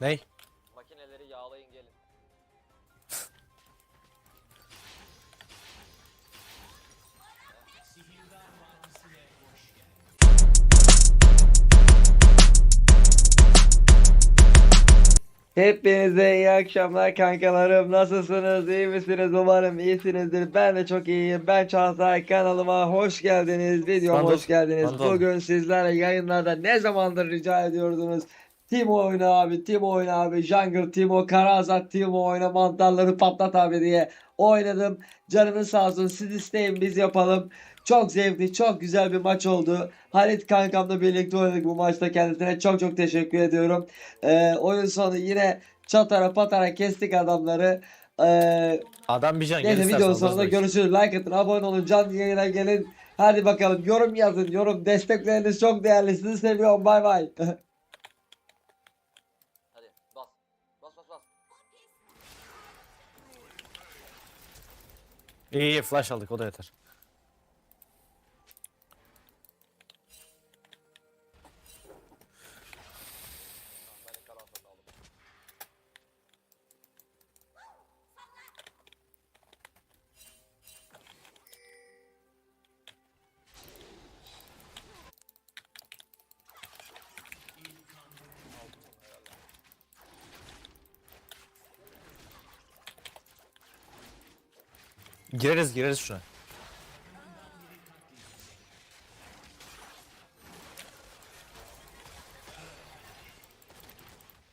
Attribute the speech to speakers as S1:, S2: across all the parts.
S1: Ney?
S2: Makineleri yağlayın gelin.
S3: Hepinize iyi akşamlar kankalarım. Nasılsınız? İyi misiniz? Umarım iyisinizdir. Ben de çok iyiyim. Ben Çağatay. Kanalıma hoş geldiniz. Videoma hoş geldiniz. Bugün sizlerle yayınlarda ne zamandır rica ediyordunuz. Timo oyna abi, Timo oyna abi, Jungle Timo, Karazat Timo oyna, mantarları patlat abi diye oynadım. Canınız sağ olsun, siz isteyin biz yapalım. Çok zevkli, çok güzel bir maç oldu. Halit kankamla birlikte oynadık bu maçta kendisine çok çok teşekkür ediyorum. Ee, oyun sonu yine çatara patara kestik adamları. Ee,
S1: Adam bir can
S3: neyse
S1: gelirse
S3: video
S1: alırız
S3: sonunda görüşürüz. Like atın, abone olun, canlı yayına gelin. Hadi bakalım yorum yazın, yorum destekleriniz çok değerli. Sizi seviyorum. Bay bay.
S1: İyi iyi flash aldık o da yeter. Gireriz gireriz şuna.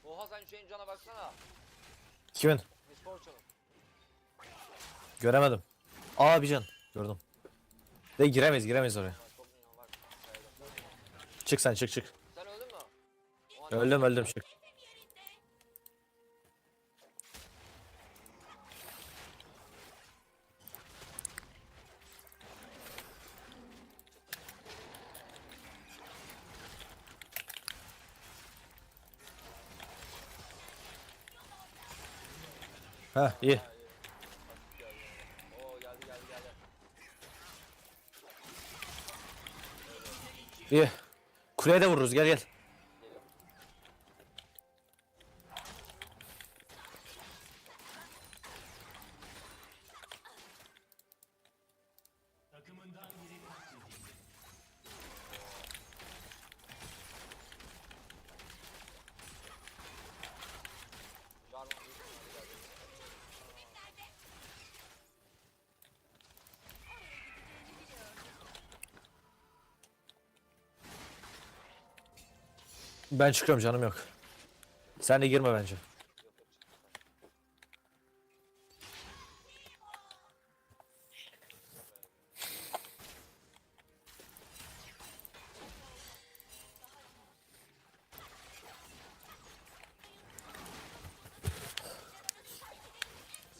S2: Oha sen şeyin cana baksana.
S1: Kimin? Göremedim. Aa bir can. Gördüm. De giremeyiz giremeyiz oraya.
S2: Çok minyon.
S1: Çık sen çık çık.
S2: Sen öldün mü?
S1: Öldüm öldüm çık. Heh iyi. İyi. Kuleye de vururuz gel gel. Ben çıkıyorum canım yok. Sen de girme bence.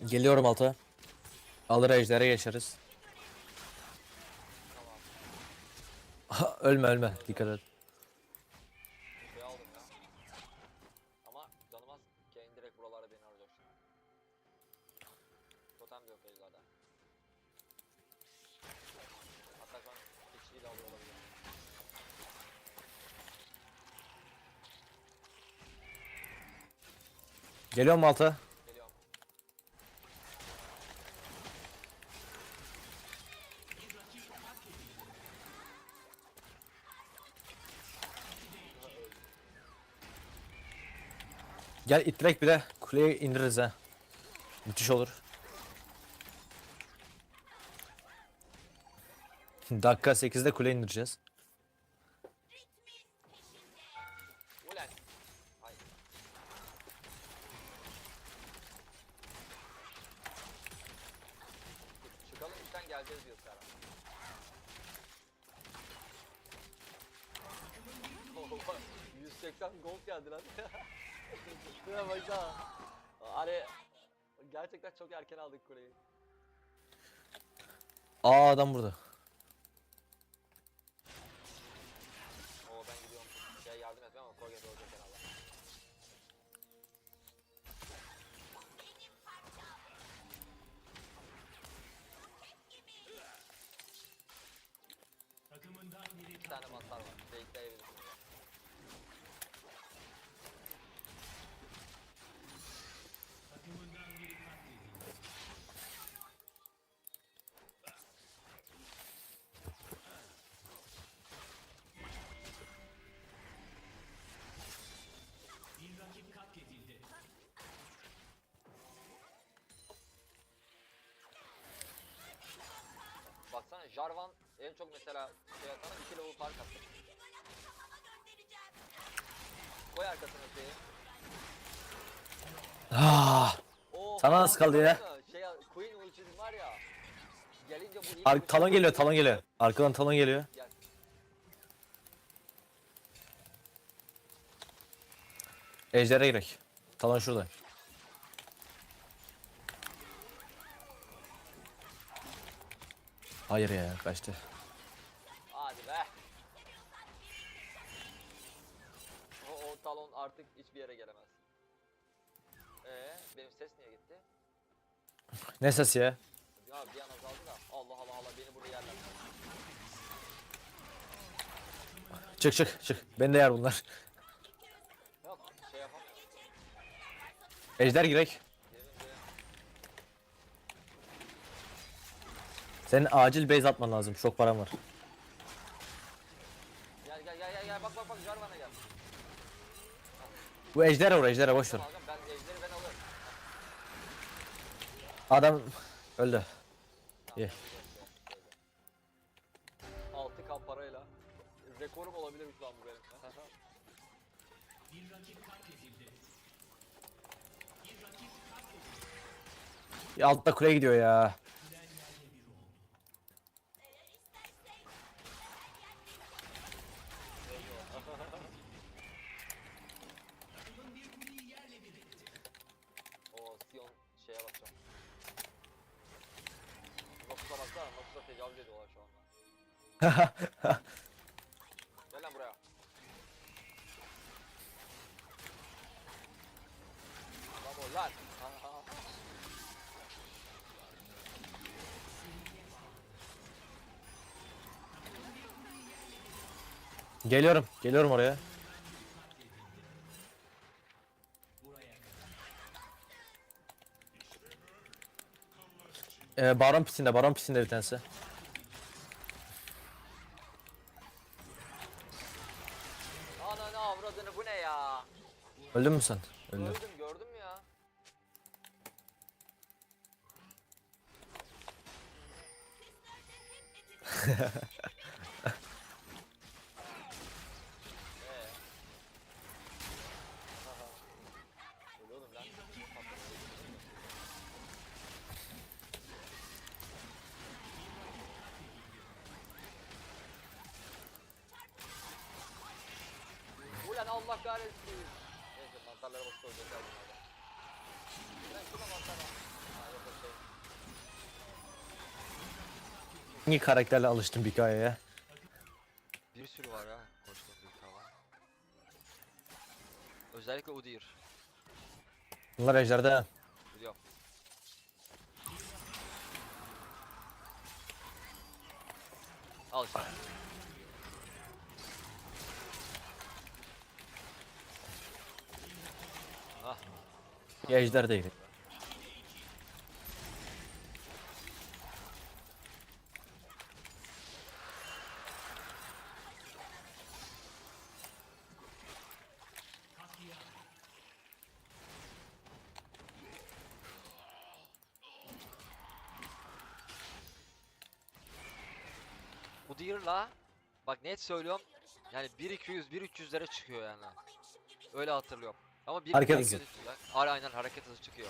S1: Geliyorum alta. Alır ejdere geçeriz. Ölme ölme dikkat et. Geliyorum.
S2: Geliyorum.
S1: Gel it direkt bir de kuleye indiririz ha. Müthiş olur. Dakika 8'de kule indireceğiz.
S2: Geleceğiz diyor Serhan. Oha, 180 gold geldi lan. Şuna baksana. Hani gerçekten çok erken aldık kuleyi.
S1: Aa adam burada.
S2: Oo ben gidiyorum. Şey yardım etmem ama Koget ölecek herhalde. Tane mantar var. Bekleyebilirsin. Jarvan en çok mesela şey atana 2 level fark attı. Koy arkasına şeyi.
S1: Ah,
S2: Oo,
S1: Sana nasıl kaldı ya?
S2: Şey, Queen ultisi var ya. Gelince bu ilk
S1: ar-
S2: ulti-
S1: talon geliyor, talon geliyor. Arkadan talon geliyor.
S2: Gel.
S1: Ejder'e girek. Talon şurada. Hayır ya, kaçtı.
S2: Hadi be. O, o talon artık hiçbir yere gelemez. Ee, benim ses niye gitti?
S1: Ne sesi ya?
S2: Ya bir an azaldı da. Allah Allah Allah beni buraya yerler.
S1: Çık çık çık. Ben de yer bunlar.
S2: Yok şey yapamıyorum.
S1: Ejder girek. Senin acil base atman lazım. Çok param var.
S2: Gel gel gel gel gel bak bak bak Jarvan'a gel.
S1: Bu ejder'e vur, ejder'e boş ver.
S2: Alacağım ben ejderi ben alırım.
S1: Adam öldü. İyi.
S2: 6k parayla. Rekorum olabilir şu an bu benim.
S1: Ya altta kuleye gidiyor ya.
S2: Gel lan buraya. Bravo lan.
S1: Geliyorum. Geliyorum oraya. Ee, baron pisinde, baron pisinde bir tanesi.
S2: Ananı avradını bu ne ya?
S1: Öldün mü sen? Öldüm.
S2: Gördüm gördün mü ya? Ee? Aha. Öyle oğlum lan. Ulan Allah kahretsin. Neyse mantarlara basıp olacak her bunlardan. Lan şuna mantar al. Ha yok yok şey.
S1: Hangi karakterle alıştın bir hikayeye?
S2: Bir sürü var ya koştuğum bir tava. Özellikle Udyr.
S1: Bunlar ejderde.
S2: Biliyorum. Al işte. Ah,
S1: Ya ejder değil.
S2: Udyr'la bak net söylüyorum yani 1-200 1-300'lere çıkıyor yani. Öyle hatırlıyorum. Ama bir
S1: Hareket hızı.
S2: Aynen hareket hızı çıkıyor.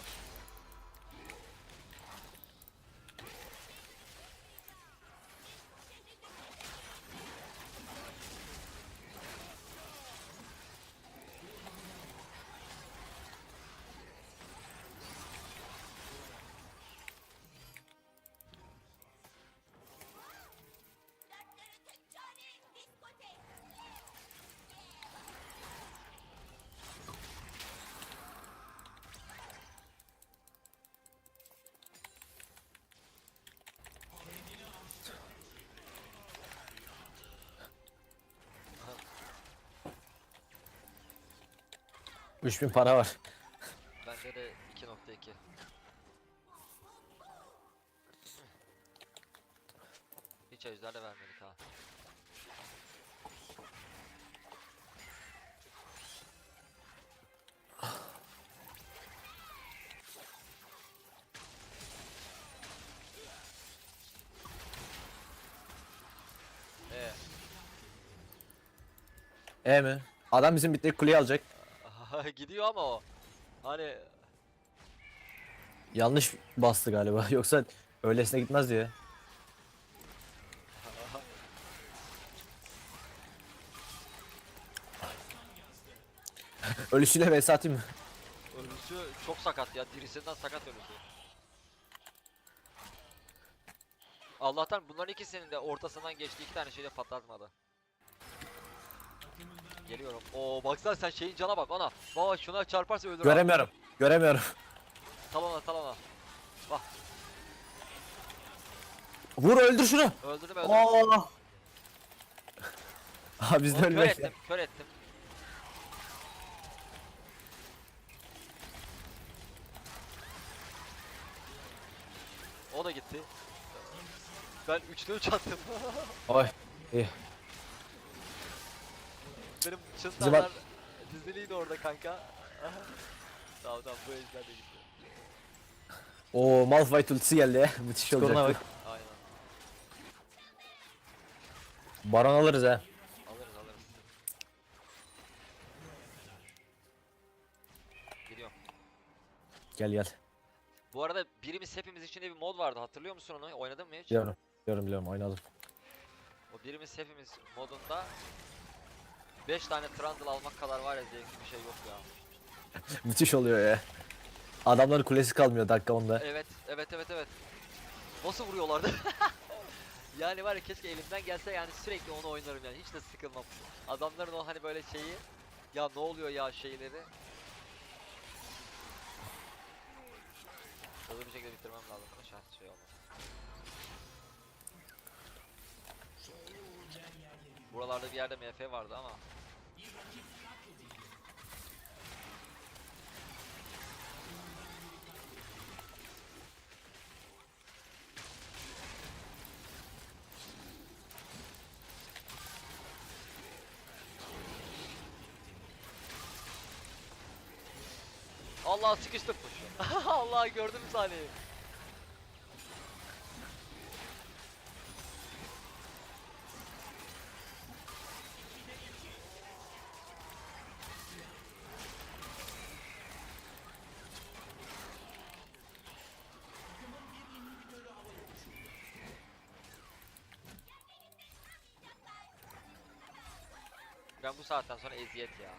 S1: 3000 para var.
S2: Bende de 2.2. Hiç ejder de vermedik ha.
S1: E, e mi? Adam bizim bitteki kuleyi alacak.
S2: Gidiyor ama o. Hani
S1: Yanlış bastı galiba. Yoksa öylesine gitmez diye. Ölüsüyle vs atayım mı?
S2: ölüsü çok sakat ya. Dirisinden sakat ölüsü. Allah'tan bunların ikisinin de ortasından geçti iki tane şeyle patlatmadı. Geliyorum. Oo baksana sen şeyin cana bak ona. Baba şuna çarparsa ölür.
S1: Göremiyorum. Göremiyorum.
S2: Talona talona.
S1: Vur öldür şunu.
S2: Öldürdüm öldürdüm.
S1: Oo. Abi biz de
S2: Onu kör
S1: ölmek.
S2: ettim kör ettim. O da gitti. Ben 3'te 3 attım.
S1: Oy. İyi.
S2: Benim
S1: Bizim
S2: çıntarlar diziliydi orada kanka. tamam tamam bu ejder de gitti.
S1: Oo Malphite ultisi geldi. Müthiş
S4: Skoruna
S1: olacak.
S4: bak.
S2: Aynen.
S1: Baron alırız ha.
S2: Alırız alırız. Gidiyorum.
S1: Gel gel.
S2: Bu arada birimiz hepimiz içinde bir mod vardı hatırlıyor musun onu? Oynadın mı hiç?
S1: Biliyorum. Biliyorum biliyorum oynadım.
S2: O birimiz hepimiz modunda 5 tane Trundle almak kadar var ya zevkli bir şey yok ya.
S1: Müthiş oluyor ya. Adamların kulesi kalmıyor dakika onda.
S2: Evet, evet, evet, evet. Nasıl vuruyorlardı? yani var ya keşke elimden gelse yani sürekli onu oynarım yani hiç de sıkılmam. Adamların o hani böyle şeyi ya ne oluyor ya şeyleri. Hızlı bir şekilde bitirmem lazım şart şey olmaz. Buralarda bir yerde MF vardı ama. Allah sıkıştım. Allah gördüm saniyeyi. Ben bu saatten sonra eziyet ya.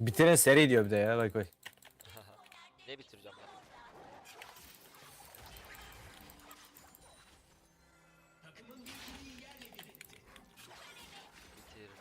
S1: Bitirin seri diyor bir de ya bak bak.
S2: ne bitireceğim ya? Bitirme.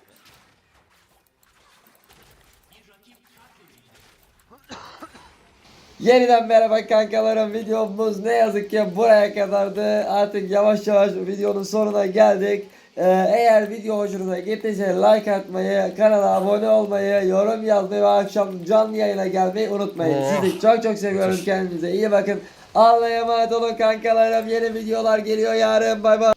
S3: Yeniden merhaba kankalarım videomuz ne yazık ki buraya kadardı artık yavaş yavaş videonun sonuna geldik Ee, eğer video hoşunuza gittiyse like atmayı kanala abone olmayı yorum yazmayı ve akşam canlı yayına gelmeyi unutmayın.
S1: Oh.
S3: sizi çok çok seviyorum. Kendinize iyi bakın. Allah'a emanet olun kankalarım. Yeni videolar geliyor yarın. Bay bay